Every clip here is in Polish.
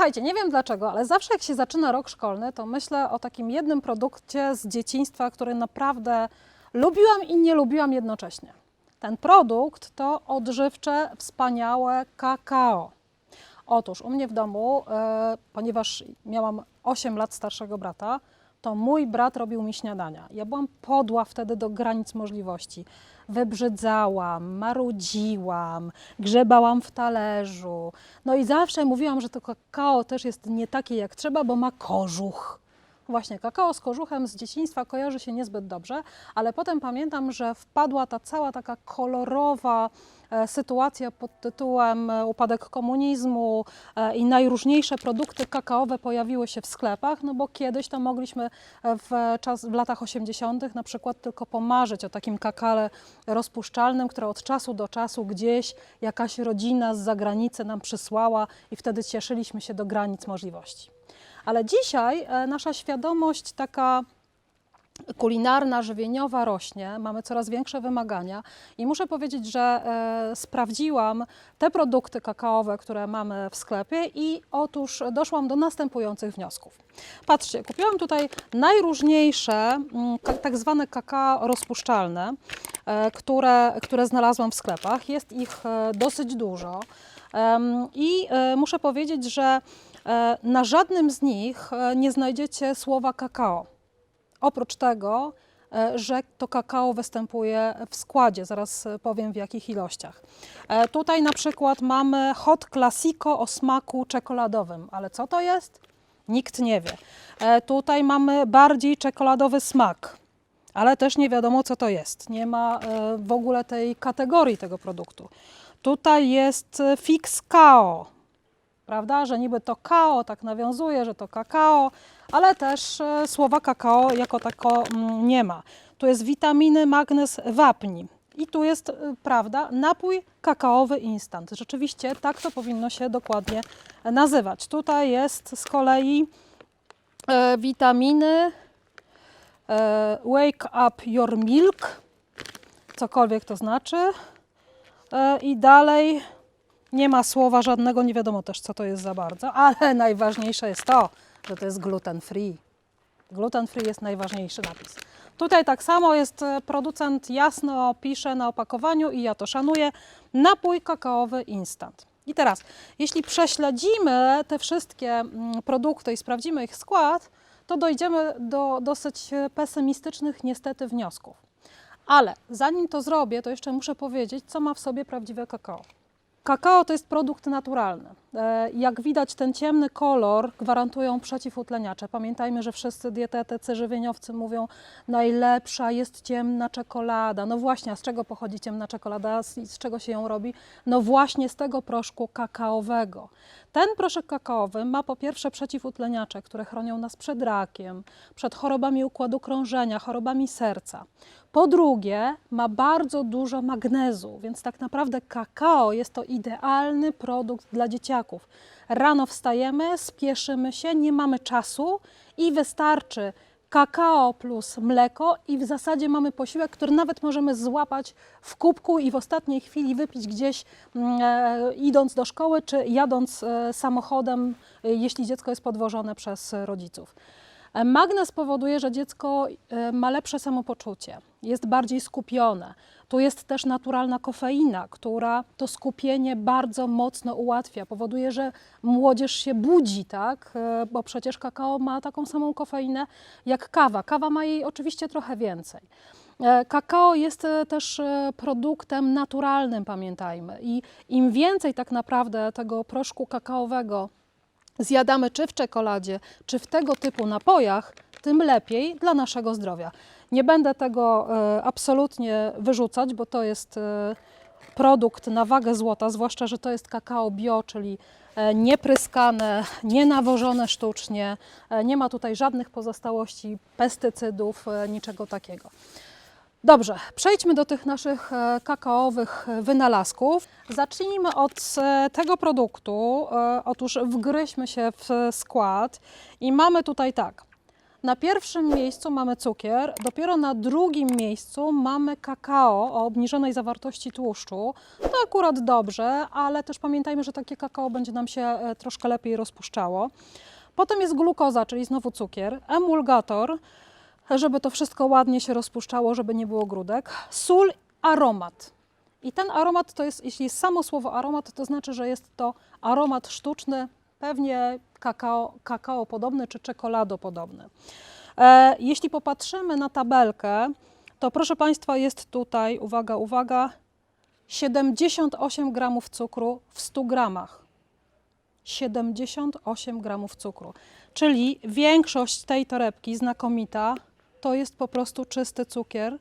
Słuchajcie, nie wiem dlaczego, ale zawsze jak się zaczyna rok szkolny, to myślę o takim jednym produkcie z dzieciństwa, który naprawdę lubiłam i nie lubiłam jednocześnie. Ten produkt to odżywcze, wspaniałe kakao. Otóż u mnie w domu, e, ponieważ miałam 8 lat starszego brata, to mój brat robił mi śniadania. Ja byłam podła wtedy do granic możliwości. Wybrzydzałam, marudziłam, grzebałam w talerzu. No i zawsze mówiłam, że to kakao też jest nie takie jak trzeba, bo ma kożuch. Właśnie, kakao z kożuchem z dzieciństwa kojarzy się niezbyt dobrze, ale potem pamiętam, że wpadła ta cała taka kolorowa e, sytuacja pod tytułem e, upadek komunizmu e, i najróżniejsze produkty kakaowe pojawiły się w sklepach, no bo kiedyś to mogliśmy w, czas, w latach 80. na przykład tylko pomarzyć o takim kakale rozpuszczalnym, które od czasu do czasu gdzieś jakaś rodzina z zagranicy nam przysłała i wtedy cieszyliśmy się do granic możliwości. Ale dzisiaj e, nasza świadomość taka kulinarna, żywieniowa rośnie, mamy coraz większe wymagania i muszę powiedzieć, że e, sprawdziłam te produkty kakaowe, które mamy w sklepie i otóż doszłam do następujących wniosków. Patrzcie, kupiłam tutaj najróżniejsze mm, tak zwane kakao rozpuszczalne, e, które, które znalazłam w sklepach. Jest ich e, dosyć dużo Em, i e, muszę powiedzieć, że e, na żadnym z nich e, nie znajdziecie słowa kakao. Oprócz tego, e, że to kakao występuje w składzie, zaraz e, powiem w jakich ilościach. E, Tutaj na przykład mamy Hot Classico o smaku czekoladowym, ale co to jest? Nikt nie wie. E, Tutaj mamy bardziej czekoladowy smak, ale też nie wiadomo co to jest. Nie ma e, w ogóle tej kategorii tego produktu. Tutaj jest e, Fix Kao, prawda, że niby to kao tak nawiązuje, że to kakao, ale też e, słowa kakao jako tako mm, nie ma. Tu jest witaminy, magnez, wapni. I tu jest, e, prawda, napój kakaowy instant. Rzeczywiście tak to powinno się dokładnie nazywać. Tutaj jest z kolei e, witaminy e, Wake Up Your Milk, cokolwiek to znaczy. E, I dalej nie ma słowa żadnego, nie wiadomo też co to jest za bardzo, ale najważniejsze jest to, że to jest gluten free. Gluten free jest najważniejszy napis. Tutaj tak samo jest e, producent jasno pisze na opakowaniu i ja to szanuję. Napój kakaowy instant. I teraz, jeśli prześledzimy te wszystkie mm, produkty i sprawdzimy ich skład, to dojdziemy do dosyć e, pesymistycznych niestety wniosków. Ale zanim to zrobię, to jeszcze muszę powiedzieć, co ma w sobie prawdziwe kakao. Kakao to jest produkt naturalny. E, Jak widać, ten ciemny kolor gwarantują przeciwutleniacze. Pamiętajmy, że wszyscy dietetycy, żywieniowcy mówią, najlepsza jest ciemna czekolada. No właśnie, a z czego pochodzi ciemna czekolada? Z, czego się ją robi? No właśnie z tego proszku kakaowego. Ten proszek kakaowy ma po pierwsze przeciwutleniacze, które chronią nas przed rakiem, przed chorobami układu krążenia, chorobami serca. Po drugie, ma bardzo dużo magnezu, więc tak naprawdę kakao jest to idealny produkt dla dzieciaków. Rano wstajemy, spieszymy się, nie mamy czasu i wystarczy kakao plus mleko i w zasadzie mamy posiłek, który nawet możemy złapać w kubku i w ostatniej chwili wypić gdzieś mm, e, idąc do szkoły czy jadąc e, samochodem, e, jeśli dziecko jest podwożone przez rodziców. E, Magnez powoduje, że dziecko e, ma lepsze samopoczucie, jest bardziej skupione. Tu jest też naturalna kofeina, która to skupienie bardzo mocno ułatwia. Powoduje, że młodzież się budzi, tak? E, Bo przecież kakao ma taką samą kofeinę jak kawa. Kawa ma jej oczywiście trochę więcej. Kakao jest też produktem naturalnym, pamiętajmy. I im więcej tak naprawdę tego proszku kakaowego zjadamy czy w czekoladzie, czy w tego typu napojach, tym lepiej dla naszego zdrowia. Nie będę tego e, absolutnie wyrzucać, bo to jest e, produkt na wagę złota, zwłaszcza, że to jest kakao bio, czyli e, niepryskane, nie nawożone sztucznie, nie ma tutaj żadnych pozostałości pestycydów, niczego takiego. Dobrze, przejdźmy do tych naszych e, kakaowych wynalazków. Zacznijmy od e, tego produktu. E, Otóż wgryźmy się w skład i mamy tutaj tak. Na pierwszym miejscu mamy cukier, dopiero na drugim miejscu mamy kakao o obniżonej zawartości tłuszczu. To akurat dobrze, ale też pamiętajmy, że takie kakao będzie nam się troszkę lepiej rozpuszczało. Potem jest glukoza, czyli znowu cukier, emulgator, żeby to wszystko ładnie się rozpuszczało, żeby nie było grudek, sól, aromat. I ten aromat to jest, jeśli jest samo słowo aromat, to znaczy, że jest to aromat sztuczny, pewnie kakao, kakao podobny czy czekolado podobny. E, jeśli popatrzymy na tabelkę, to proszę Państwa, jest tutaj, uwaga, uwaga, 78 gramów cukru w 100 gramach. 78 gramów cukru. Czyli większość tej torebki znakomita to jest po prostu czysty cukier.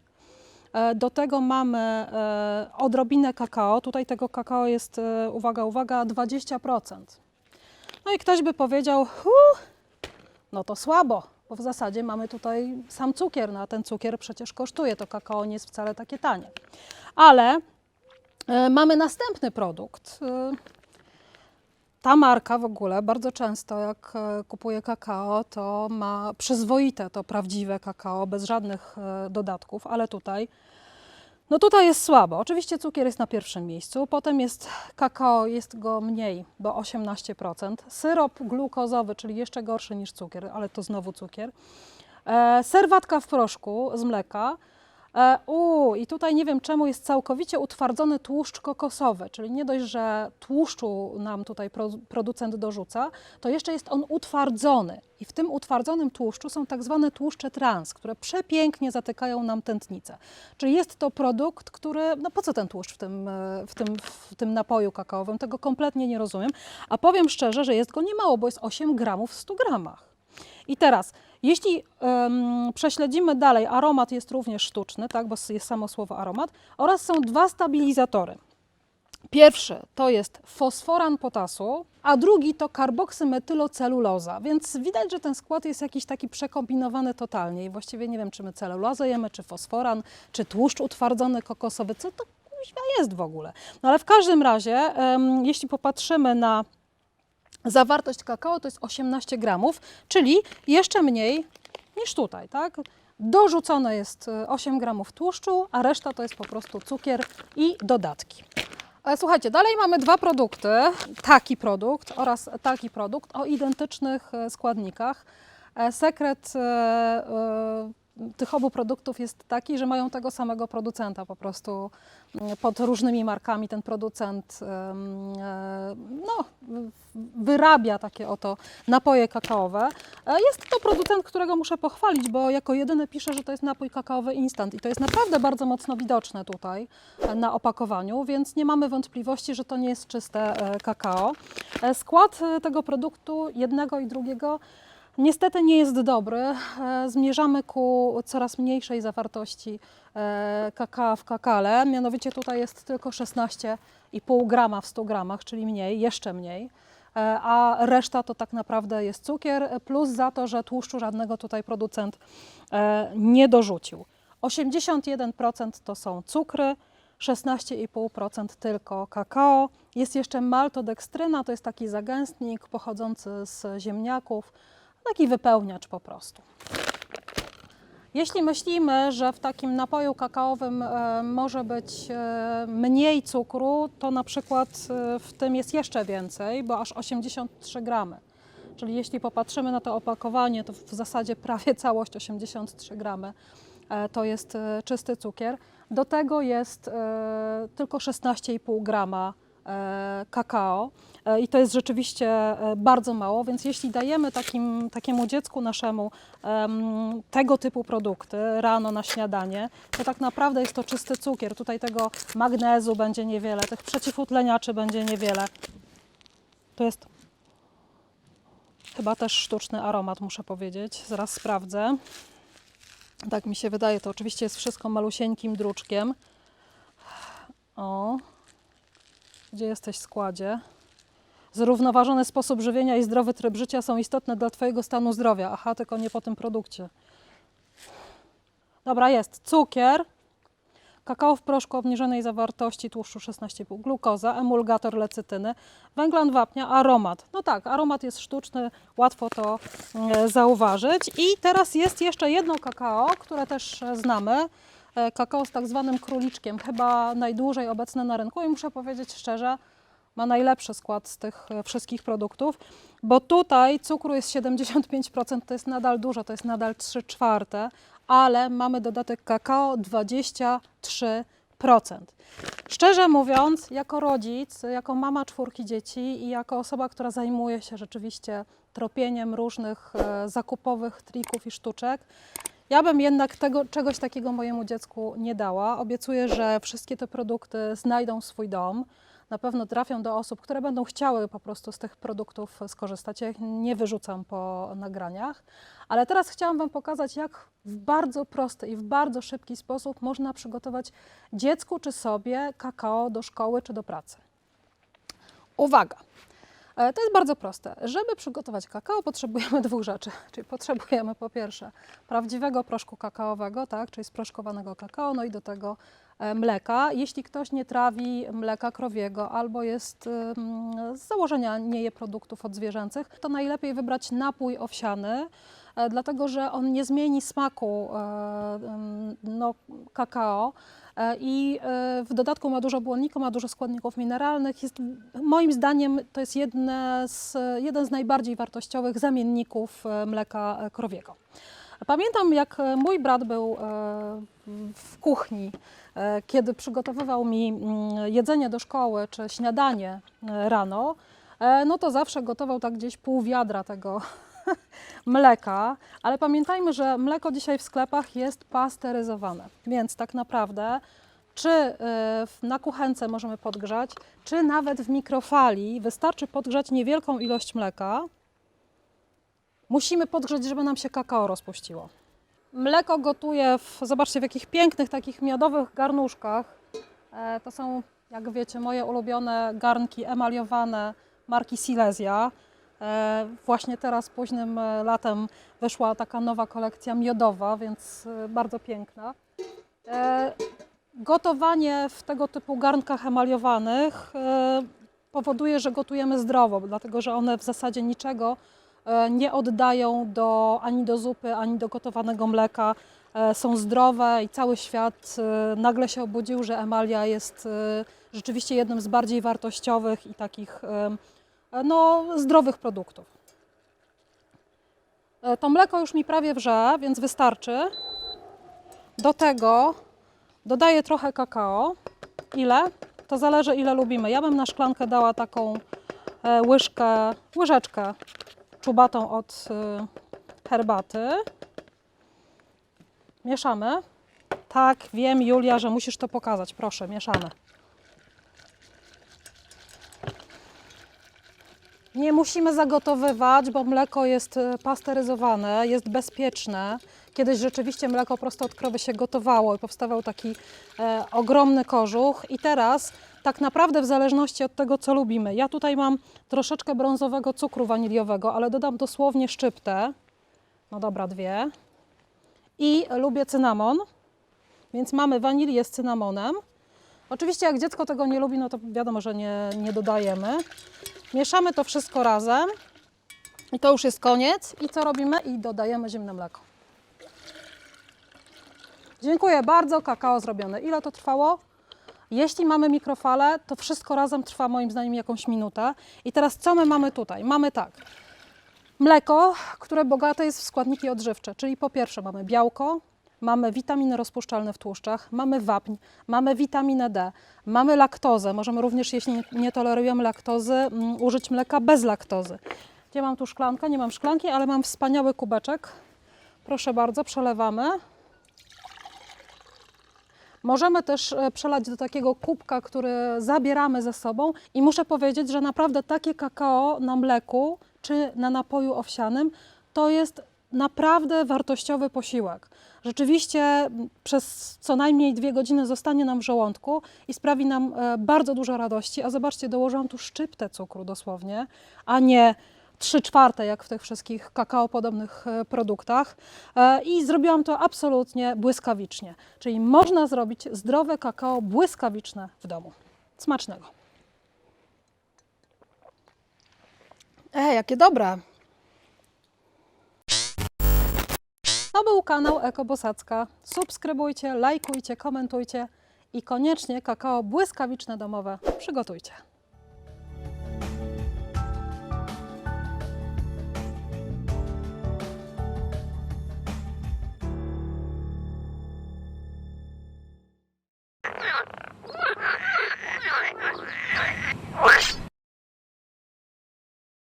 E, Do tego mamy e, odrobinę kakao. Tutaj tego kakao jest, e, uwaga, uwaga, 20%. No i ktoś by powiedział, "Hu, no to słabo, bo w zasadzie mamy tutaj sam cukier, no a ten cukier przecież kosztuje, to kakao nie jest wcale takie tanie. Ale mamy następny produkt. Ta marka w ogóle bardzo często, jak e, kupuję kakao, to ma przyzwoite, to prawdziwe kakao, bez żadnych e, dodatków, ale tutaj, no tutaj jest słabo. Oczywiście cukier jest na pierwszym miejscu, potem jest kakao, jest go mniej, bo 18%. Syrop glukozowy, czyli jeszcze gorszy niż cukier, ale to znowu cukier. E, serwatka w proszku z mleka. E, u, i tutaj nie wiem czemu jest całkowicie utwardzony tłuszcz kokosowy, czyli nie dość, że tłuszczu nam tutaj pro, producent dorzuca, to jeszcze jest on utwardzony. I w tym utwardzonym tłuszczu są tak zwane tłuszcze trans, które przepięknie zatykają nam tętnicę. Czyli jest to produkt, który, no po co ten tłuszcz w tym, e, w tym, w tym napoju kakaowym? Tego kompletnie nie rozumiem. A powiem szczerze, że jest go niemało, bo jest 8 gramów w 100 gramach. I teraz, jeśli prześledzimy dalej, aromat jest również sztuczny, tak, bo jest samo słowo aromat, oraz są dwa stabilizatory. Pierwszy to jest fosforan potasu, a drugi to karboksymetyloceluloza, więc widać, że ten skład jest jakiś taki przekombinowany totalnie i właściwie nie wiem, czy my celulozę jemy, czy fosforan, czy tłuszcz utwardzony kokosowy, co to jest w ogóle. No ale w każdym razie, em, jeśli popatrzymy na Zawartość kakao to jest 18 gramów, czyli jeszcze mniej niż tutaj, tak? Dorzucone jest e, 8 gramów tłuszczu, a reszta to jest po prostu cukier i dodatki. E, Słuchajcie, dalej mamy dwa produkty, taki produkt oraz taki produkt o identycznych e, składnikach. E, Sekret e, e, tych obu produktów jest taki, że mają tego samego producenta po prostu mm, pod różnymi markami ten producent e, no, wyrabia takie oto napoje kakaowe. E, Jest to producent, którego muszę pochwalić, bo jako jedyny pisze, że to jest napój kakaowy instant i to jest naprawdę bardzo mocno widoczne tutaj e, na opakowaniu, więc nie mamy wątpliwości, że to nie jest czyste kakao. Skład tego produktu jednego i drugiego Niestety nie jest dobry. E, Zmierzamy ku coraz mniejszej zawartości e, kakao w kakale. Mianowicie tutaj jest tylko 16,5 grama w 100 gramach, czyli mniej, jeszcze mniej. E, A reszta to tak naprawdę jest cukier, plus za to, że tłuszczu żadnego tutaj producent nie dorzucił. 81% to są cukry, 16,5% tylko kakao. Jest jeszcze maltodekstryna, to jest taki zagęstnik pochodzący z ziemniaków, taki wypełniacz po prostu. Jeśli myślimy, że w takim napoju kakaowym e, może być e, mniej cukru, to na przykład e, w tym jest jeszcze więcej, bo aż 83 gramy. Czyli jeśli popatrzymy na to opakowanie, to w zasadzie prawie całość 83 gramy to jest czysty cukier. Do tego jest tylko 16,5 grama kakao e, i to jest rzeczywiście e, bardzo mało, więc jeśli dajemy takim, takiemu dziecku naszemu em, tego typu produkty rano na śniadanie, to tak naprawdę jest to czysty cukier. Tutaj tego magnezu będzie niewiele, tych przeciwutleniaczy będzie niewiele. To jest chyba też sztuczny aromat, muszę powiedzieć. Zaraz sprawdzę. Tak mi się wydaje, to oczywiście jest wszystko malusieńkim druczkiem. O, gdzie jesteś składzie? Zrównoważony sposób żywienia i zdrowy tryb życia są istotne dla Twojego stanu zdrowia. Aha, tylko nie po tym produkcie. Dobra, jest cukier, kakao w proszku obniżonej zawartości tłuszczu 16,5, glukoza, emulgator lecytyny, węglan wapnia, aromat. No tak, aromat jest sztuczny, łatwo to e, zauważyć. I teraz jest jeszcze jedno kakao, które też e, znamy. E, Kakao z tak zwanym króliczkiem, chyba najdłużej obecne na rynku i muszę powiedzieć szczerze, ma najlepszy skład z tych e, wszystkich produktów, bo tutaj cukru jest 75%, to jest nadal dużo, to jest nadal 3 czwarte, ale mamy dodatek kakao 23%. Szczerze mówiąc, jako rodzic, jako mama czwórki dzieci i jako osoba, która zajmuje się rzeczywiście tropieniem różnych e, zakupowych trików i sztuczek, ja bym jednak tego, czegoś takiego mojemu dziecku nie dała. Obiecuję, że wszystkie te produkty znajdą swój dom. Na pewno trafią do osób, które będą chciały po prostu z tych produktów skorzystać. Ja ich nie wyrzucam po nagraniach. Ale teraz chciałam Wam pokazać, jak w bardzo prosty i w bardzo szybki sposób można przygotować dziecku czy sobie kakao do szkoły czy do pracy. Uwaga! E, To jest bardzo proste. Żeby przygotować kakao, potrzebujemy dwóch rzeczy. Czyli potrzebujemy po pierwsze prawdziwego proszku kakaowego, tak, czyli sproszkowanego kakao, no i do tego e, mleka. Jeśli ktoś nie trawi mleka krowiego albo jest z założenia nie je produktów odzwierzęcych, to najlepiej wybrać napój owsiany, e, dlatego że on nie zmieni smaku no, kakao. E, I e, w dodatku ma dużo błonnika, ma dużo składników mineralnych. Jest, moim zdaniem to jest z, jeden z najbardziej wartościowych zamienników e, mleka krowiego. Pamiętam, jak mój brat był w kuchni, kiedy przygotowywał mi mm, jedzenie do szkoły czy śniadanie rano, no to zawsze gotował tak gdzieś pół wiadra tego mleka, ale pamiętajmy, że mleko dzisiaj w sklepach jest pasteryzowane, więc tak naprawdę czy y, na kuchence możemy podgrzać, czy nawet w mikrofali wystarczy podgrzać niewielką ilość mleka. Musimy podgrzać, żeby nam się kakao rozpuściło. Mleko gotuję w, zobaczcie w jakich pięknych takich miodowych garnuszkach. E, to są, jak wiecie, moje ulubione garnki emaliowane marki Silesia. E, Właśnie teraz późnym e, latem wyszła taka nowa kolekcja miodowa, więc e, bardzo piękna. Gotowanie w tego typu garnkach emaliowanych powoduje, że gotujemy zdrowo, dlatego że one w zasadzie niczego nie oddają do, ani do zupy, ani do gotowanego mleka. Są zdrowe i cały świat nagle się obudził, że emalia jest rzeczywiście jednym z bardziej wartościowych i takich no, zdrowych produktów. E, To mleko już mi prawie wrze, więc wystarczy. Do tego dodaję trochę kakao. Ile? To zależy ile lubimy. Ja bym na szklankę dała taką e, łyżkę, łyżeczkę czubatą od e, herbaty. Mieszamy. Tak, wiem Julia, że musisz to pokazać. Proszę, mieszamy. Nie musimy zagotowywać, bo mleko jest e, pasteryzowane, jest bezpieczne. Kiedyś rzeczywiście mleko prosto od krowy się gotowało i powstawał taki e, ogromny kożuch. I teraz tak naprawdę w zależności od tego, co lubimy. Ja tutaj mam troszeczkę brązowego cukru waniliowego, ale dodam dosłownie szczyptę. No dobra, dwie. I lubię cynamon, więc mamy wanilię z cynamonem. Oczywiście jak dziecko tego nie lubi, no to wiadomo, że nie, nie dodajemy. Mieszamy to wszystko razem i to już jest koniec. I co robimy? I dodajemy zimne mleko. Dziękuję bardzo, kakao zrobione. Ile to trwało? Jeśli mamy mikrofalę, to wszystko razem trwa moim zdaniem jakąś minutę. I teraz co my mamy tutaj? Mamy tak, mleko, które bogate jest w składniki odżywcze, czyli po pierwsze mamy białko, mamy witaminy rozpuszczalne w tłuszczach, mamy wapń, mamy witaminę D, mamy laktozę. Możemy również, jeśli nie- nie tolerujemy laktozy, mm, użyć mleka bez laktozy. Gdzie mam tu szklankę? Nie mam szklanki, ale mam wspaniały kubeczek. Proszę bardzo, przelewamy. Możemy też e, przelać do takiego kubka, który zabieramy ze sobą i muszę powiedzieć, że naprawdę takie kakao na mleku czy na napoju owsianym to jest naprawdę wartościowy posiłek. Rzeczywiście przez co najmniej dwie godziny zostanie nam w żołądku i sprawi nam e, bardzo dużo radości. A zobaczcie, dołożyłam tu szczyptę cukru dosłownie, a nie 3 czwarte jak w tych wszystkich kakaopodobnych e, produktach E, i zrobiłam to absolutnie błyskawicznie. Czyli można zrobić zdrowe kakao błyskawiczne w domu. Smacznego. E, jakie dobre! Był kanał Eko Bosacka. Subskrybujcie, lajkujcie, komentujcie i koniecznie kakao błyskawiczne domowe przygotujcie.